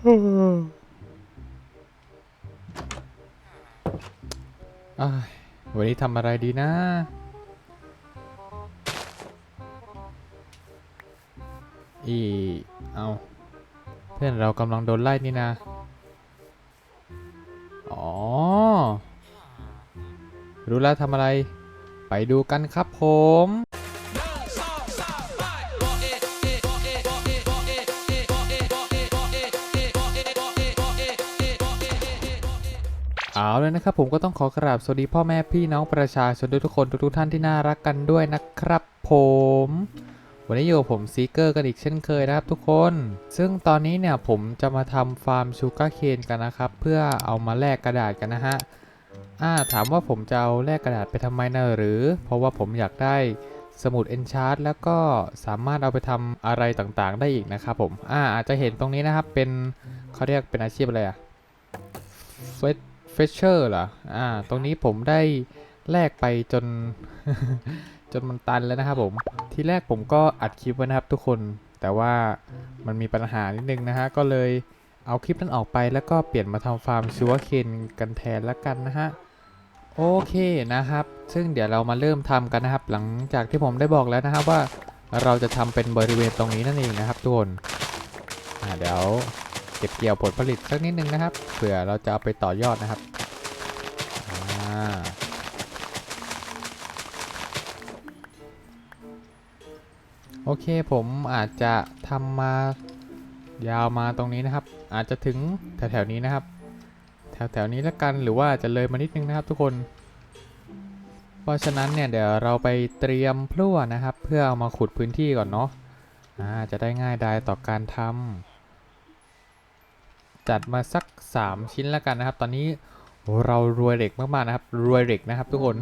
อ้ายวันนี้ทำอะไรดีนะ อีเอาเพื่อนเรากำลังโดนไล่นี่นะ อ๋อ รู้แล้วทำอะไร ไปดูกันครับผม เอาเลยนะครับผมก็ต้องขอกราบสวัสดีพ่อแม่พี่น้องประชาชนทุกคนทุกๆท่านที่น่ารักกันด้วยนะครับผม วันนี้อยู่กับผมซีเกอร์กันอีกเช่นเคยนะครับทุกคน ซึ่งตอนนี้เนี่ยผมจะมาทำฟาร์มชูการ์เคนกันนะครับ เพื่อเอามาแลกกระดาษกันนะฮะอ่าถามว่าผมจะเอาแลกกระดาษไปทำไมนะหรือ เพราะว่าผมอยากได้สมุดเอนชาร์ตแล้วก็สามารถเอาไปทำอะไรต่างๆ ได้อีกนะครับผมอ่าอาจจะเห็นตรงนี้นะครับเป็นเขาเรียกเป็นอาชีพอะไรอะเฟส เฟชเชอร์เหรอ อ่า ตรงนี้ผมได้แลกไปจน จนมันตันแล้วนะครับผม ทีแรกผมก็อัดคลิปไว้นะครับทุกคน แต่ว่ามันมีปัญหานิดนึงนะฮะ ก็เลยเอาคลิปนั้นออกไปแล้วก็เปลี่ยนมาทำฟาร์มชัวเคนกันแทนละกันนะฮะ โอเคนะครับ ซึ่งเดี๋ยวเรามาเริ่มทำกันนะครับ หลังจากที่ผมได้บอกแล้วนะครับว่าเราจะทำเป็นบริเวณตรงนี้นั่นเองนะครับทุกคน อ่าเดี๋ยว เก็บเกี่ยวผลผลิตสักนิดนึงนะครับ เผื่อเราจะเอาไปต่อยอดนะครับโอเคผมอาจจะทำมายาวมาตรงนี้นะครับ อาจจะถึงแถวๆนี้นะครับ แถวๆนี้แล้วกันหรือว่าจะเลยมานิดนึงนะครับทุกคน เพราะฉะนั้นเนี่ยเดี๋ยวเราไปเตรียมพลั่วนะครับ เพื่อเอามาขุดพื้นที่ก่อนเนาะอ่าจะได้ง่ายดายต่อการทำ จัดมาสัก 3 ชิ้นแล้วกันนะครับ ตอนนี้เรารวยเหล็กมากๆนะครับ รวยเหล็กนะครับ ทุกคน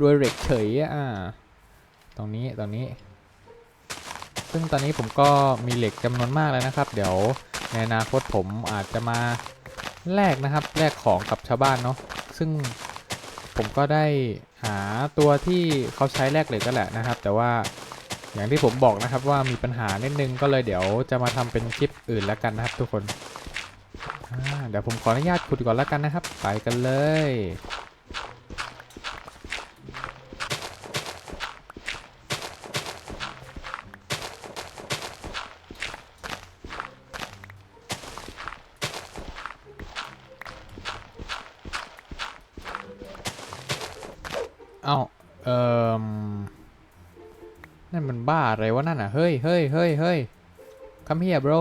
รวยเหล็กเฉยอะตรงนี้ตรงนี้ ซึ่งตอนนี้ผมก็มีเหล็กจำนวนมากแล้วนะครับ เดี๋ยวในอนาคตผมอาจจะมาแลกนะครับแลกของกับชาวบ้านเนาะซึ่งผมก็ได้หาตัวที่เขาใช้แลกเหล็กก็แหละนะครับ แต่ว่าอย่างที่ผมบอกนะครับว่ามีปัญหานิดนึงก็เลยเดี๋ยวจะมาทำเป็นคลิปอื่นแล้วกันนะครับทุกคน เดี๋ยวผมขออนุญาตขุดก่อนแล้วกันนะครับ ไปกันเลย เอ้า เอ่อ นั่นมันบ้าอะไรวะนั่นอะ เฮ้ยเฮ้ยเฮ้ยเฮ้ย come here bro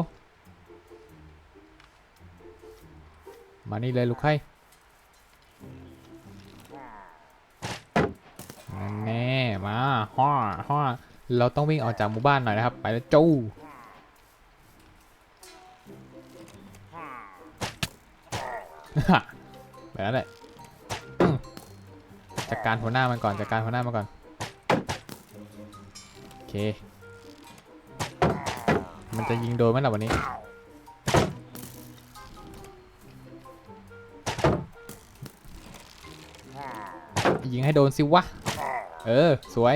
มานี่เลยลูกไข่แน่มาฮ่อฮ่อเราต้องวิ่งออกจากหมู่บ้านหน่อยนะครับ ไปแล้วจู้แบบนั้นแหละจัดการหัวหน้ามันก่อนจัดการหัวหน้ามันก่อนโอเค มันจะยิงโดนไหมล่ะวันนี้ ยิงให้โดนสิวะ เออ สวย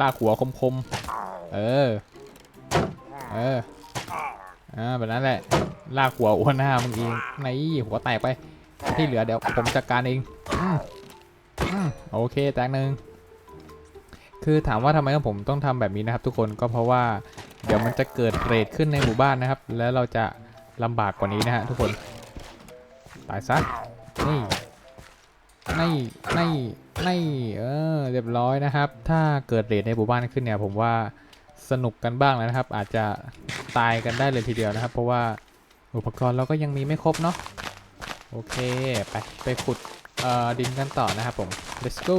ลากหัวคมๆ เออ เออ อ่า แบบนั้นแหละ ลากหัวอ้วนหน้ามึงเองในหัวแตกไป ที่เหลือเดี๋ยวผมจัดการเองอโอเค แตกหนึ่งคือถามว่าทำไมผมต้องทำแบบนี้นะครับ ทุกคนก็เพราะว่าเดี๋ยวมันจะเกิดเรทขึ้นในหมู่บ้านนะครับ แล้วเราจะลำบากกว่านี้นะฮะทุกคน ตายซะ ไม่ไม่ไม่เออเรียบร้อยนะครับ ถ้าเกิดเรทในหมู่บ้านขึ้นเนี่ยผมว่าสนุกกันบ้างแล้วนะครับ อาจจะตายกันได้เลยทีเดียวนะครับ เพราะว่าอุปกรณ์เราก็ยังมีไม่ครบเนาะโอเค ไป ไปขุดดินกันต่อนะครับผม let's go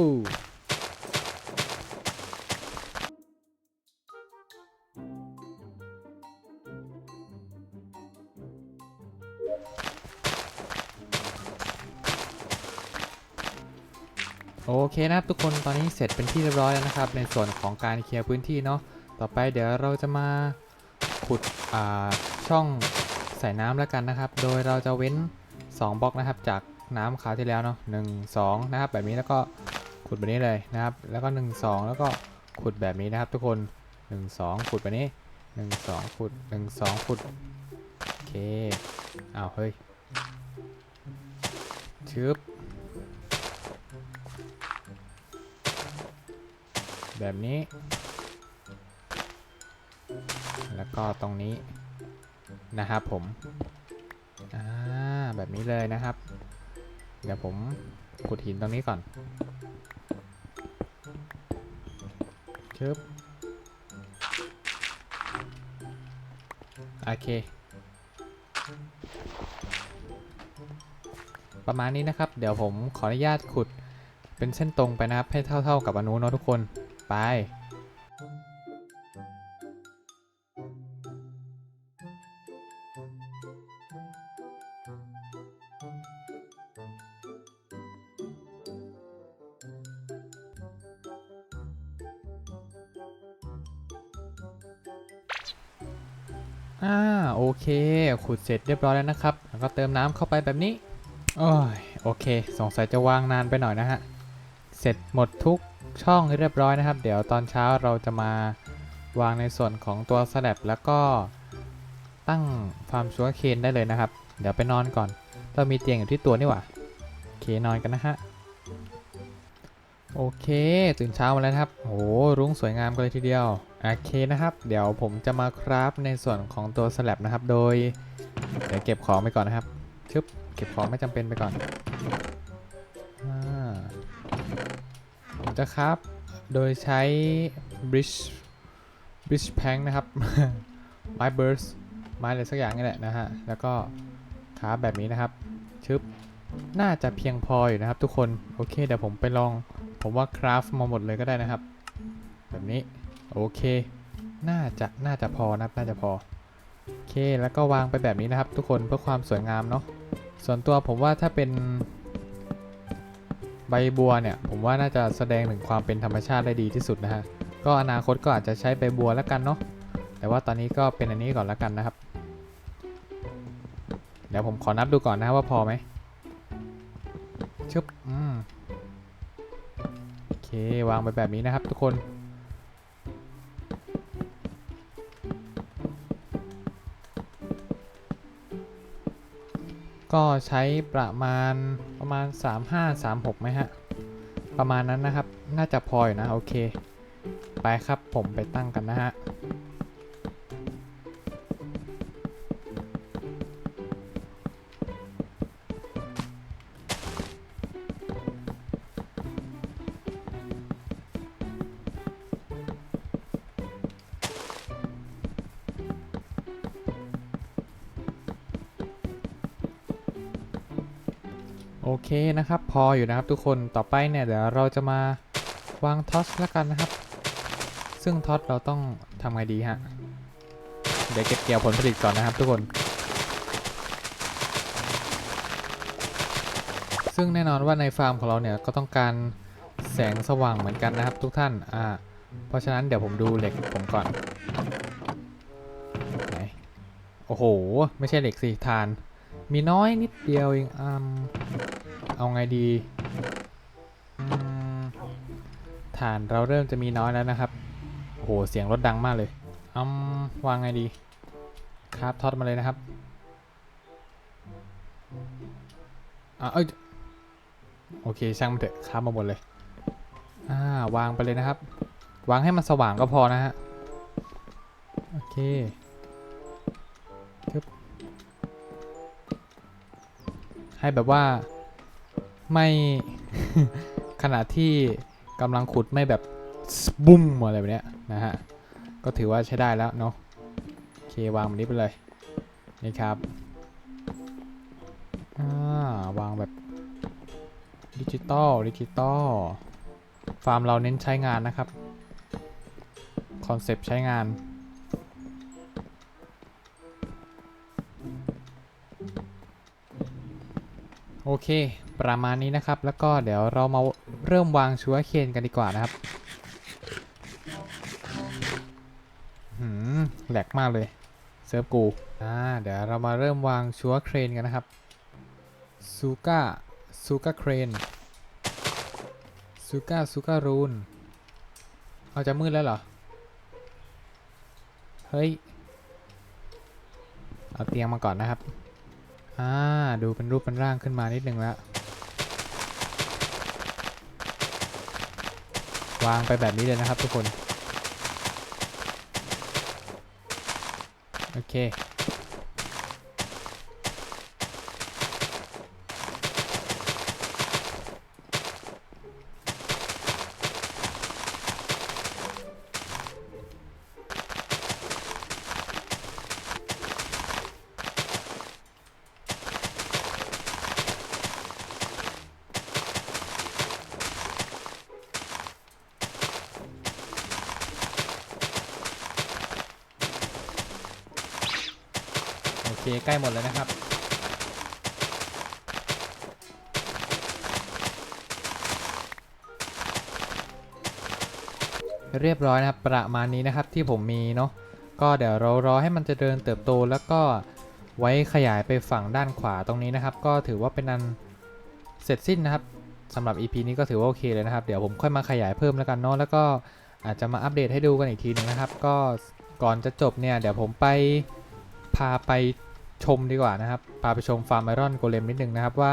โอเคนะครับทุกคนตอนนี้เสร็จเป็นที่เรียบร้อยแล้วนะครับ ในส่วนของการเคลียร์พื้นที่เนาะต่อไปเดี๋ยวเราจะมาขุดช่องใส่น้ำแล้วกันนะครับ โดยเราจะเว้น 2บล็อกนะครับ จากน้ำคราวที่แล้วเนาะหนึ่งสองนะครับ แบบนี้แล้วก็ขุดแบบนี้เลยนะครับ แล้วก็ 1 2 แล้วก็ขุดแบบนี้นะครับ ทุกคน 1 2 ขุดแบบนี้ 1 2 ขุด 1 2 ขุด โอเคเคอ้าวเฮ้ยชึบ แบบนี้ แล้วก็ตรงนี้นะครับผมอ่าแบบนี้เลยนะครับ เดี๋ยวผมขุดหินตรงนี้ก่อนชึบโอเค ประมาณนี้นะครับ เดี๋ยวผมขออนุญาตขุดเป็นเส้นตรงไปนะครับ ให้เท่า ๆกับอนุเนอะทุกคน ไป อ่า โอเค ขุดเสร็จเรียบร้อยแล้วนะครับ แล้วก็เติมน้ำเข้าไปแบบนี้ โอ้ย โอเค สงสัยจะวางนานไปหน่อยนะฮะ เสร็จหมดทุก ช่องเรียบร้อยนะครับ เดี๋ยวตอนเช้าเราจะมาวางในส่วนของตัวสแลบแล้วก็ตั้งฟาร์มชัวร์เคนได้เลยนะครับ เดี๋ยวไปนอนก่อน เรามีเตียงอยู่ที่ตัวนี่หว่าโอเคนอนกันนะฮะโอเค ตื่นเช้ามาแล้วครับโอ้โหรุ้งสวยงามกันเลยทีเดียวโอเคนะครับ เดี๋ยวผมจะมาคราฟในส่วนของตัวสลับนะครับ โดย เดี๋ยวเก็บของไปก่อนนะครับชึบเก็บของไม่จำเป็นไปก่อน ผมจะคราฟโดยใช้ bridge bridge plank นะครับ ไม้ burst ไม้อะไรสักอย่างนี่แหละนะฮะ แล้วก็คราแบบนี้นะครับ ชึบ น่าจะเพียงพออยู่นะครับทุกคน โอเค เดี๋ยวผมไปลอง ผมว่าคราฟมาหมดเลยก็ได้นะครับ แบบนี้ โอเค น่าจะ น่าจะพอนะครับ น่าจะพอ โอเค แล้วก็วางไปแบบนี้นะครับ ทุกคน เพื่อความสวยงามเนาะ ส่วนตัวผมว่าถ้าเป็น ใบบัวเนี่ยผมว่าน่าจะแสดงถึงความเป็นธรรมชาติได้ดีที่สุดนะฮะก็อนาคตก็อาจจะใช้ใบบัวแล้วกันเนาะแต่ว่าตอนนี้ก็เป็นอันนี้ก่อนแล้วกันนะครับ เดี๋ยวผมขอนับดูก่อนนะว่าพอไหมชึบอืมโอเควางไปแบบนี้นะครับทุกคนก็ใช้ประมาณ มาณ 35 36ไหมฮะ ประมาณนั้นนะครับ น่าจะพออยู่นะ โอเค ไปครับผมไปตั้งกันนะฮะ โอเคนะครับ พออยู่นะครับทุกคนต่อไปเนี่ยเดี๋ยวเราจะมาวางท็อตแล้วกันนะครับ ซึ่งท็อตเราต้องทำไงดีฮะเดี๋ยวเก็บเกี่ยวผลผลิตก่อนนะครับทุกคน ซึ่งแน่นอนว่าในฟาร์มของเราเนี่ยก็ต้องการแสงสว่างเหมือนกันนะครับ ทุกท่านอ่าเพราะฉะนั้นเดี๋ยวผมดูเหล็กผมก่อนไหนโอ้โห ไม่ใช่เหล็กสิทาน มีน้อยนิดเดียวเองอืมเอาไงดีฐานเราเริ่มจะมีน้อยแล้วนะครับโอ้โหเสียงรถดังมากเลยอืมวางไงดี ครับทอดมาเลยนะครับอะเอ้ยโอเคช่างมันเถอะครับมาหมดเลย อ่าวางไปเลยนะครับ วางให้มันสว่างก็พอนะฮะ โอเค ให้แบบว่าไม่ขณะที่กำลังขุดไม่แบบบุ้มอะไรแบบเนี้ยนะฮะ ก็ถือว่าใช้ได้แล้วเนาะโอเควางแบบนี้ไปเลยนี่ครับาวางแบบดิจิตอลดิจิตอลฟาร์มเราเน้นใช้งานนะครับ คอนเซปต์ใช้งาน โอเค ประมาณนี้นะครับ แล้วก็เดี๋ยวเรามาเริ่มวางชัวร์เคนกันดีกว่านะครับหืมแหลกมากเลยเซิร์ฟกูอ่าเดี๋ยวเรามาเริ่มวางชัวร์เครนกันนะครับซูก้าซูก้าเครนซูก้าซูก้ารูนเอาจะมืดแล้วเหรอ เฮ้ย เอาเตียงมาก่อนนะครับ อ่า ดูเป็นรูปเป็นร่างขึ้นมานิดนึงแล้ว วางไปแบบนี้เลยนะครับทุกคน โอเค เคใกล้หมดแล้วนะครับ เรียบร้อยนะครับประมาณนี้นะครับที่ผมมีเนาะก็เดี๋ยวเรารอให้มันจะเจริญเติบโตแล้วก็ไว้ขยายไปฝั่งด้านขวาตรงนี้นะครับ ก็ถือว่าเป็นอันเสร็จสิ้นนะครับสำหรับ EP นี้ก็ถือว่าโอเคเลยนะครับ เดี๋ยวผมค่อยมาขยายเพิ่มแล้วกันเนาะแล้วก็อาจจะมาอัปเดตให้ดูกันอีกทีหนึงนะครับ ก็ก่อนจะจบเนี่ย เดี๋ยวผมไปพาไป ชมดีกว่านะครับพาไปชมฟาร์มไอรอนโกเลมนิดนึงนะครับว่า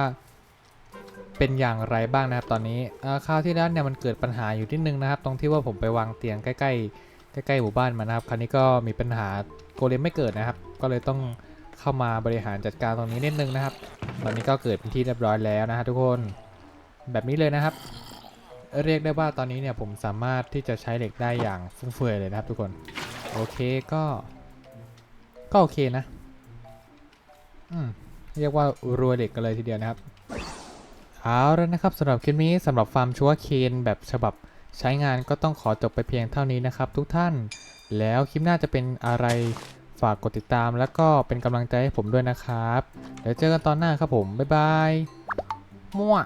เป็นอย่างไรบ้างนะครับ ตอนนี้อาคราวที่แล้วเนี่ยมันเกิดปัญหาอยู่นิดนึงนะครับ ตรงที่ว่าผมไปวางเตียงใกล้ๆใกล้ๆหมู่บ้านมานะครับ คราวนี้ก็มีปัญหาโกเลมไม่เกิดนะครับ ก็เลยต้องเข้ามาบริหารจัดการตรงนี้นิดนึงนะครับ ตอนนี้ก็เกิดเป็นที่เรียบร้อยแล้วนะฮะทุกคนแบบนี้เลยนะครับ เรียกได้ว่าตอนนี้เนี่ยผมสามารถที่จะใช้เหล็กได้อย่างฟุ่มเฟือยเลยนะครับทุกคน โอเคก็ ก็โอเคนะ เรียกว่ารวยเหล็กกันเลยทีเดียวนะครับเอาแล้วนะครับสำหรับคลิปนี้สำหรับฟาร์มชัวเคนแบบฉบับใช้งานก็ต้องขอจบไปเพียงเท่านี้นะครับ ทุกท่านแล้วคลิปหน้าจะเป็นอะไรฝากกดติดตาม แล้วก็เป็นกำลังใจให้ผมด้วยนะครับ เดี๋ยวเจอกันตอนหน้าครับผม บ๊ายบายมั่ว